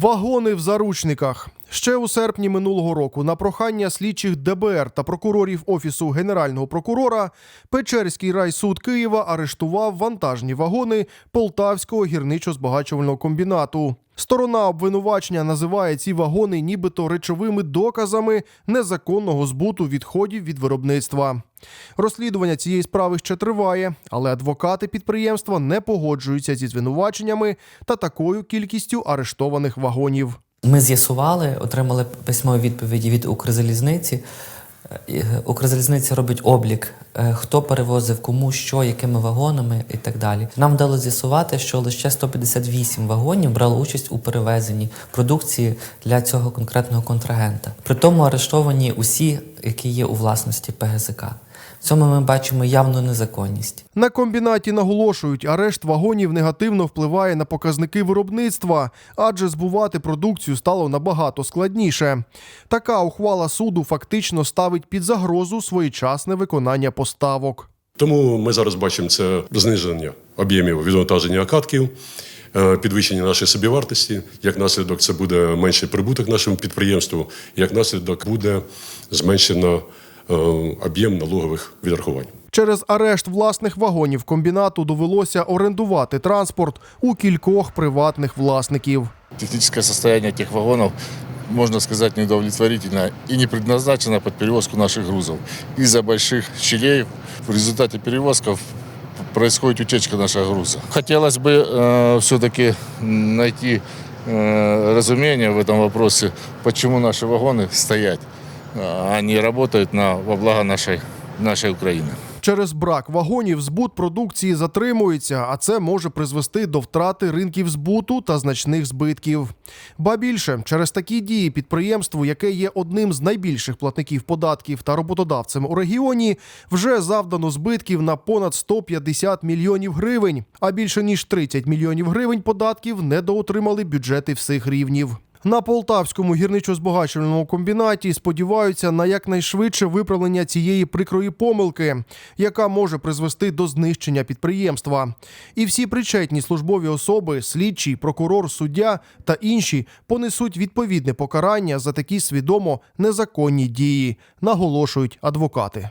Вагони в заручниках. Ще у серпні минулого року на прохання слідчих ДБР та прокурорів Офісу Генерального прокурора Печерський райсуд Києва арештував вантажні вагони Полтавського гірничо-збагачувального комбінату. Сторона обвинувачення називає ці вагони нібито речовими доказами незаконного збуту відходів від виробництва. Розслідування цієї справи ще триває, але адвокати підприємства не погоджуються зі звинуваченнями та такою кількістю арештованих вагонів. Ми з'ясували, отримали письмові відповіді від Укрзалізниці. Е, Укрзалізниця робить облік, е, хто перевозив кому, що, якими вагонами і так далі. Нам вдалося з'ясувати, що лише 158 вагонів брали участь у перевезенні продукції для цього конкретного контрагента. При тому арештовані усі, які є у власності ПГЗК. В цьому ми бачимо явну незаконність. На комбінаті наголошують, арешт вагонів негативно впливає на показники виробництва, адже збувати продукцію стало набагато складніше. Така ухвала суду фактично ставить під загрозу своєчасне виконання поставок. Тому ми зараз бачимо це зниження об'ємів відвантаження окатків, е, підвищення нашої собівартості. Як наслідок, це буде менший прибуток нашому підприємству, як наслідок буде зменшено об'єм налогових відрахувань. Через арешт власних вагонів комбінату довелося орендувати транспорт у кількох приватних власників. Техническое состояние этих вагонов, можно сказать, неудовлетворительно и не предназначено под перевозку наших грузов. Из-за больших щелей в результате перевозков происходит утечка нашего груза. Хотелось бы все-таки найти э, разумение в этом вопросе, почему наши вагоны стоят, не работают на, во благо нашей, нашей Украины. Через брак вагонів збут продукції затримується, а це може призвести до втрати ринків збуту та значних збитків. Ба більше, через такі дії підприємству, яке є одним з найбільших платників податків та роботодавцем у регіоні, вже завдано збитків на понад 150 мільйонів гривень, а більше ніж 30 мільйонів гривень податків недоотримали бюджети всіх рівнів. На полтавському гірничо-збагачувальному комбінаті сподіваються на якнайшвидше виправлення цієї прикрої помилки, яка може призвести до знищення підприємства. І всі причетні службові особи, слідчий, прокурор, суддя та інші понесуть відповідне покарання за такі свідомо незаконні дії, наголошують адвокати.